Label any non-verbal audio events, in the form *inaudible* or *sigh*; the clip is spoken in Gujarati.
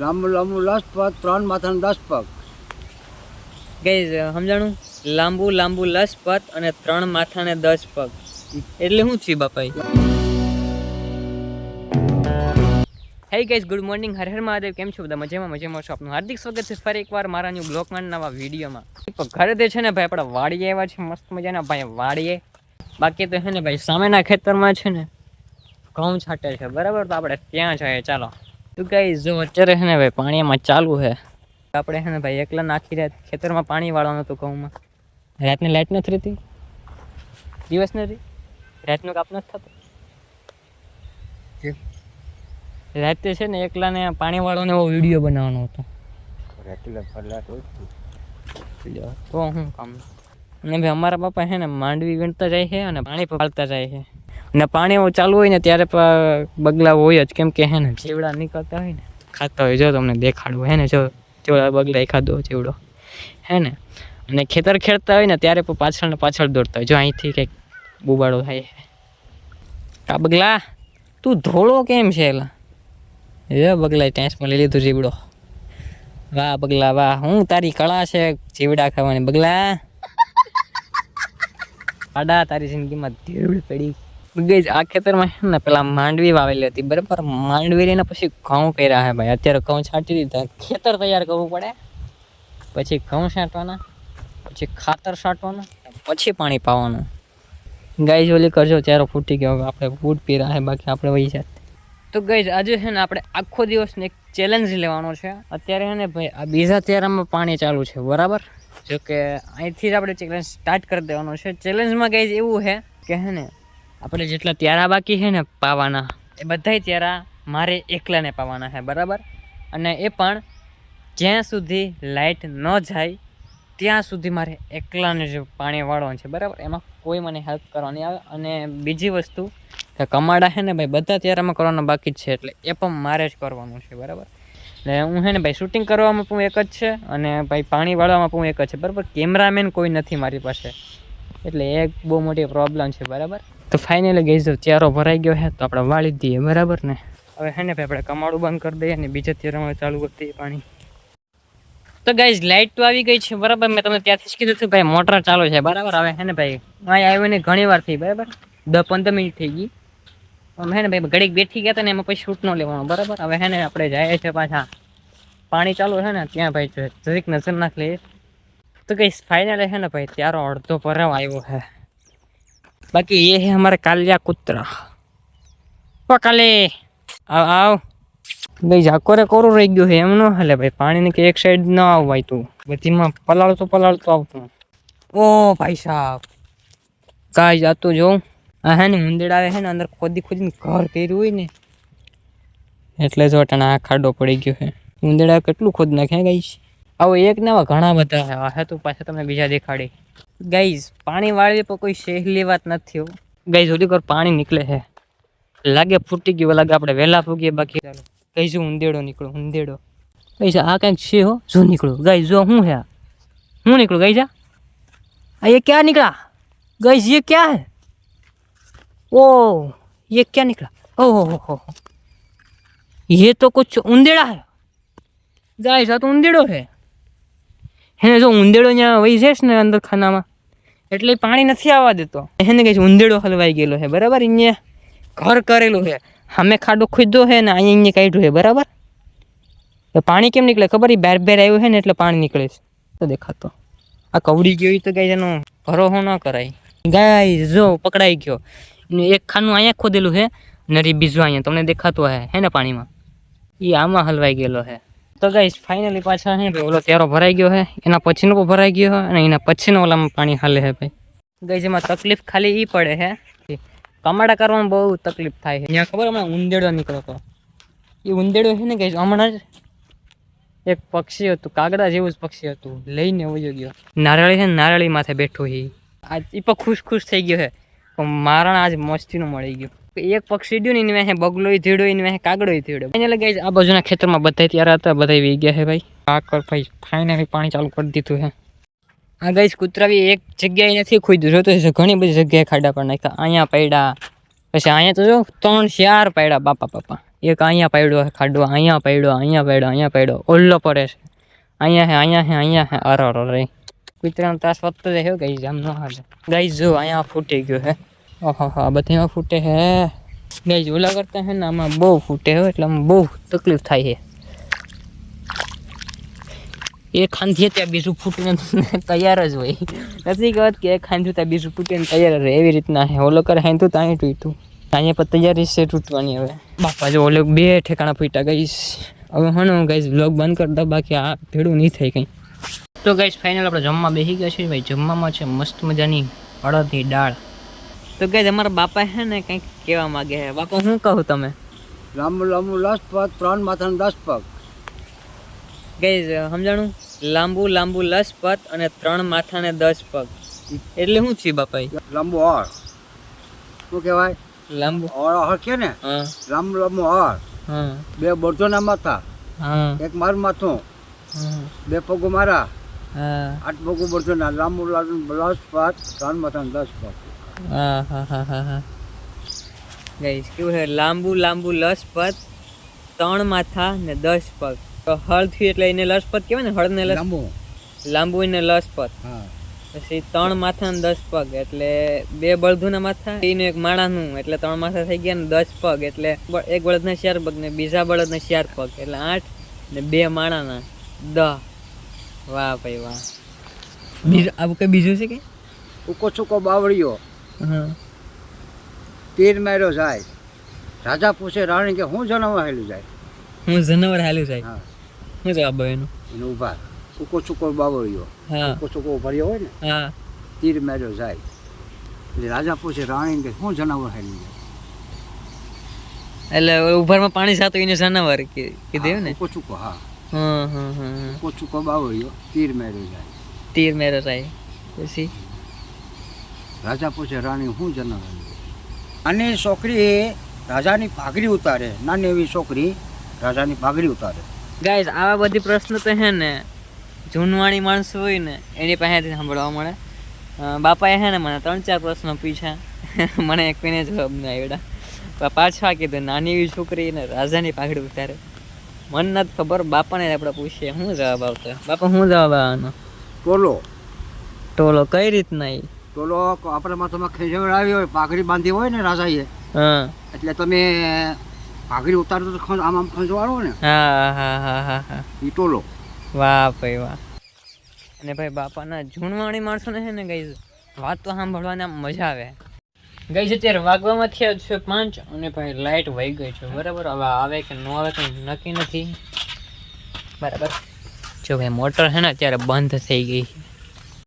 લાંબુ લાંબુ દસ પગ ત્રણ માથાના દસ પગ કઈ સમજાણું? લાંબુ લાંબુ લસપત અને ત્રણ માથાને દસ પગ એટલે શું છે બાપા hey guys good morning Har Har Mahadev. કેમ છો બધા? મજામાં મજામાં છો? આપનું હાર્દિક સ્વાગત છે ફરી એકવાર મારા ન્યુ બ્લોગમાં નવા વિડીયોમાં. ઘરે તે છે ને ભાઈ, આપણા વાડીએ આવ્યા છે મસ્ત મજાના ભાઈ, વાડીએ. બાકી તો છે ને ભાઈ, સામેના ખેતરમાં છે ને ઘઉં છાંટે છે. બરાબર? તો આપણે ત્યાં જઈએ. ચાલો. તો ગાઈ જો અત્યારે છે ને ભાઈ પાણીમાં ચાલુ છે. આપણે છે ને ભાઈ એકલા નાખી રહ્યા ખેતરમાં પાણી વાળવાનું હતું ઘઉંમાં. રાતની લાઇટ નથી રહેતી? દિવસ નથી? રાતનું કાપ નથી થતું? રાતે છે ને એકલાને પાણી વાળવાનો એવો વીડિયો બનાવવાનો હતો. તો હું કામ. અને ભાઈ અમારા બાપા છે ને માંડવી વીણતા જાય છે અને પાણી પાળતા જાય છે. અને પાણી ચાલુ હોય ને ત્યારે બગલા હોય જ. કેમ કે હે ને ચેવડા નીકળતા હોય ને, ખાતા હોય. જો તમને દેખાડવું હે ને, જો ચેવડા બગલા ખાધો ચેવડો હે ને, અને ખેતર ખેડતા હોય ને ત્યારે પણ પાછળ ને પાછળ દોડતા હોય. જો અહીંથી કંઈક બુબાડો થાય. આ બગલા, તું ધોળો કેમ છે એલા? એ બગલા ટેન્સમાં લઈ લીધું જીવડો. વાહ બગલા, વાહ. હું તારી કળા છે જીવડા ખાવાની. બગલા, આડા, તારી જિંદગીમાં ધીરડ પડી. ગઈ આ ખેતરમાં છે ને, પેલા માંડવી વાવેલી હતી, બરાબર? માંડવી લઈને પછી ઘઉં કર્યા હે ભાઈ. અત્યારે ઘઉં છાંટી દીધા. ખેતર તૈયાર કરવું પડે. પછી ઘઉં છાંટવાના, પછી ખાતર છાંટવાનું, પછી પાણી પાવાનું. ગાય જોલી કરજો ત્યારે ફૂટી ગયો. આપણે ફૂટ પી હે, બાકી આપણે વહી જાત. તો ગઈ આજે છે ને આપણે આખો દિવસને એક ચેલેન્જ લેવાનો છે. અત્યારે છે ને ભાઈ, આ બીજા તેરામાં પાણી ચાલુ છે, બરાબર? જો કે અહીંથી જ આપણે ચેલેન્જ સ્ટાર્ટ કરી દેવાનો છે. ચેલેન્જમાં ગઈ એવું છે કે હે ને આપણે જેટલા ત્યારા બાકી છે ને પાવાના, એ બધાય ત્યારા મારે એકલાને પાવાના છે, બરાબર? અને એ પણ જ્યાં સુધી લાઇટ ન જાય, ત્યાં સુધી મારે એકલાને જ પાણી વાળવાનું છે, બરાબર? એમાં કોઈ મને હેલ્પ કરવાની આવે. અને બીજી વસ્તુ, કે કમાડા છે ને ભાઈ, બધા ત્યારામાં કરવાના બાકી જ છે, એટલે એ પણ મારે જ કરવાનું છે, બરાબર? એટલે હું છે ને ભાઈ શૂટિંગ કરવામાં પણ એક જ છે અને ભાઈ, પાણી વાળવામાં પણ એક જ છે, બરાબર? કેમેરામેન કોઈ નથી મારી પાસે, એટલે એક બહુ મોટી પ્રોબ્લેમ છે, બરાબર? તો ફાઇનલી ગઈ જો ચારો ભરાઈ ગયો છે, તો આપણે વાળી દઈએ, બરાબર ને? હવે હે ને ભાઈ આપણે કમાડું બંધ કરી દઈએ અને બીજા ત્યારામાં ચાલુ કરી દઈએ પાણી. તો ગાઈઝ લાઇટ તો આવી ગઈ છે, બરાબર? મેં તમને ત્યાંથી જ કીધું હતું, ભાઈ, મોટર ચાલુ છે, બરાબર? હવે હે ને ભાઈ, અહીં આવીને ઘણી વાર થઈ બરાબર? દસ પંદર મિનિટ થઈ ગઈ. અમે હે ને ભાઈ, ઘડીક બેઠી ગયા હતા ને એમાં પછી શૂટ ન લેવાનો, બરાબર? હવે હે ને આપણે જાય છે પાછા. પાણી ચાલુ છે ને, ત્યાં ભાઈ, જરીક નજર નાખ લઈએ. તો કઈ ફાઇનલ છે ને ભાઈ ત્યારો અડધો પરવ આવ્યો છે. બાકી એ હે અમારે કાલિયા કુતરા. ઓ કાલે આવ આવ. ગઈ જાકોરે કોરું રહી ગયું છે એમ ન હાલે ભાઈ પાણીની કે એક સાઈડ ન આવવાય તું. બધીમાં પલાળતો પલાળતો આવતું. ઓ ભાઈ સાહેબ કાંઈ જાતું જોઉં. આ હે ને ઉંદરડા આવે છે ને અંદર ખોદી ખોદીને ઘર કર્યું હોય ને. એટલે જો આ ખાડો પડી ગયો છે ઉંદરડા કેટલું ખોદ નાખે ગાઈશ આવો એક ને આવા ઘણા બધા છે આ તો પાછા તમને બીજા દેખાડી ગાઈઝ પાણી વાળી પણ કોઈ સહેલી વાત નથી હો ગાઈઝ ઓલી કર પાણી નીકળે છે લાગે ફૂટી ગયું લાગે આપણે વહેલા ફૂગીએ બાકી ચાલો કઈ જો ઉંદેડો નીકળો ઉંદેડો કઈ આ કંઈક છે હો જો નીકળો ગાઈ જો શું છે આ હું નીકળું ગઈ જા આ ये क्या निकला गाइस ये क्या है ओ ये क्या निकला ओ हो हो हो ये तो कुछ उंदेड़ा है गाइस આ તો ઉંદેડો છે એને જો ઉંદેડો ત્યાં વહી જઈશ ને અંદર ખાનામાં એટલે પાણી નથી આવવા દેતો. એને છે, ઉંદેડો હલવાઈ ગયેલો છે, બરાબર? અહીંયા ઘર કરેલું છે. સામે ખાડો ખોદ્યો છે ને અહીંયા અહીંયા કાઢ્યું છે, બરાબર? એ પાણી કેમ નીકળે? ખબર? એ બેર બેર આવ્યું છે ને એટલે પાણી નીકળે છે. તો દેખાતો. આ કવડી ગયો તો ગાય એનો ભરોહો ન કરાય. ગાય જો, પકડાઈ ગયો. એક ખાનું અહીંયા ખોદેલું છે, ને બીજું અહીંયા તમને દેખાતું હે હે ને પાણીમાં? એ આમાં હલવાઈ ગયેલો છે. તો ગાઈસ ફાઇનલી પાછા હે ભાઈ ઓલો ત્યારો ભરાઈ ગયો હે. એના પછીનો પણ ભરાઈ ગયો અને એના પછીનો ઓલામાં પાણી હાલે છે ભાઈ. ગઈ એમાં તકલીફ ખાલી એ પડે હે. કમાડા કરવામાં બહુ તકલીફ થાય છે ત્યાં ખબર હમણાં ઉંદેડો નીકળતો એ ઉંદેડો છે ને ગઈ હમણાં જ એક પક્ષી હતું કાગડા જેવું જ પક્ષી હતું. લઈને વયો ગયો. નારળી છે નારળી માથે બેઠો છે આજ એ પણ ખુશ ખુશ થઈ ગયો છે પણ મારણ આજ મસ્તીનું મળી ગયું. એક પક્ષી ડ્યું ને એને વેહે બગલો ધીડો, એને વેહે કાગડો ધીડો. એને લગે આ બાજુના ખેતરમાં બધા ત્યારે હતા બધા વી ગયા છે ભાઈ. આ કર ભાઈ ફાઇનલી પાણી ચાલુ કરી દીધું છે આ ગાઈસ કૂતરાવી એક જગ્યાએ નથી ખોદ્યું જોતો હશે, ઘણી બધી જગ્યાએ ખાડા પર નાખ્યા, અહીંયા પડ્યા. પછી અહીંયા તો જો, ત્રણ ચાર પડ્યા, બાપા બાપા. એક અહીંયા પડ્યો છે ખાડો, અહીંયા પડ્યો અહીંયા પડ્યો અહીંયા પડ્યો, ઓલ્લો પડે છે. અહીંયા હે અહીંયા હે અહીંયા હે અરે અરે રે કૂતરાનો ત્રાસ વધતો જાય ગઈ આમ ન હાલે. ગઈ જો, અહીંયા ફૂટી ગયો હે હા બધીમાં ફૂટે હે. ગઈ ઓલા કરતા હે ને આમાં બહુ ફૂટે હો, એટલે આમાં બહુ તકલીફ થાય છે એ ખાંધીએ ત્યાં બીજું ફૂટીને *laughs* તૈયાર જ હોય. નથી કહેવત કે એક ખાંધ્યું ત્યાં બીજું ફૂટીને તૈયાર જ રહે એવી રીતના હે. ઓલો કરે હાંધું તો અહીં તૂટ્યું. અહીંયા પર તૈયારી છે તૂટવાની હવે. બાપા જો ઓલે બે ઠેકાણા ફૂટા ગઈશ હવે હણ ગઈશ બ્લોગ બંધ કરી દો બાકી આ ભેડું નહીં થઈ કંઈ. તો ગઈશ ફાઇનલ આપણે જમવા બેસી ગયા છે ભાઈ. જમવામાં છે મસ્ત મજાની અડદની દાળ. તો કે અમારા બાપા છે ને કંઈક કહેવા માંગે છે. બાપા હું કહું તમે? લાંબુ લાંબુ લાસ્ટ પગ ત્રણ માથાનું દસ પગ ગઈ સમજાણું? લાંબુ લાંબુ લસપત અને ત્રણ માથાને દસ પગ. એટલે શું છે બાપા લાંબુ હળ શું કહેવાય? લાંબુ. હળ હળ કે ને? લાંબુ લાંબુ હળ બે બળદોના માથા. એક માર માથું. બે પગો મારા. આઠ પગો બળદોના લાંબુ લાંબુ દસ પગ ત્રણ માથાના દસ પગ હા હા હા હા હા ગઈશ કેવું છે? લાંબુ લાંબુ લસપત ત્રણ માથા ને દસ પગ. તો હળથી એટલે એને લસપત કહેવાય ને? હળ ને લાંબુ. લાંબુ એને લસપત પછી ત્રણ માથા ને દસ પગ એટલે બે બળદુના માથા એનું એક માણાનું એટલે ત્રણ માથા થઈ ગયા ને દસ પગ એટલે એક બળદના ચાર પગ ને બીજા બળદના ચાર પગ એટલે આઠ ને બે માણાના દહ. વાહ ભાઈ વાહ. બીજું આવું કઈ બીજું છે કે? ઉકો છુકો બાવળીયો. હા તીર માર્યો જાય. રાજા પૂછે રાણી કે હું જણાવવા હેલું જાય? હું જનાવર હાલ્યું જાય? હા. શું જવાબ હોય એનો? એને ઊભા ઉકો ચૂકો બાવળીયો. હા. ઉકો ભર્યો હોય ને તીર માર્યો જાય. એટલે રાજા પૂછે રાણી કે હું જણાવવા હેલું જાય? એટલે ઉભારમાં પાણી સાતું એને જનાવર કી- કીધું ને? ઉકો ચૂકો હા. હા હા હા હા ઉકો ચૂકો તીર માર્યો જાય. તીર માર્યો જાય. પછી? રાજા પૂછે રાણી હું જન્મ અને છોકરી રાજાની પાઘડી ઉતારે. નાની એવી છોકરી રાજાની પાઘડી ઉતારે. ગાઈઝ આવા બધી પ્રશ્નો તો હે ને જૂનવાણી માણસો હોય ને એની પાસેથી સાંભળવા મળે. બાપાએ હે ને મને ત્રણ ચાર પ્રશ્નો પૂછ્યા. *laughs* મને એક કોઈને જવાબ નહીં આવ્યા પાછા કીધું નાની એવી છોકરી ને રાજાની પાઘડી ઉતારે. મને નથી ખબર બાપાને આપણે પૂછીએ. શું જવાબ આવતો બાપા શું જવાબ આવવાનો ટોલો ટોલો કઈ રીતના ઈ? ટોલો આપણા માથામાં ખેંચવડ આવી હોય પાઘડી બાંધી હોય ને રાજાએ એટલે તમે પાઘડી ઉતારતો તો આમ આમ ખંજવાળો ને. હા હા હા હા હા એ ટોલો વાહ ભાઈ વાહ. અને ભાઈ બાપાના જૂનવાણી માણસોને છે ને ગઈ વાત તો સાંભળવાની મજા આવે. ગઈ છે ત્યારે વાગવામાં થયા છે પાંચ અને ભાઈ લાઇટ વહી ગઈ છે. બરાબર? હવે આવે કે ન આવે કંઈ નક્કી નથી. બરાબર? જો ભાઈ મોટર છે ને અત્યારે બંધ થઈ ગઈ છે.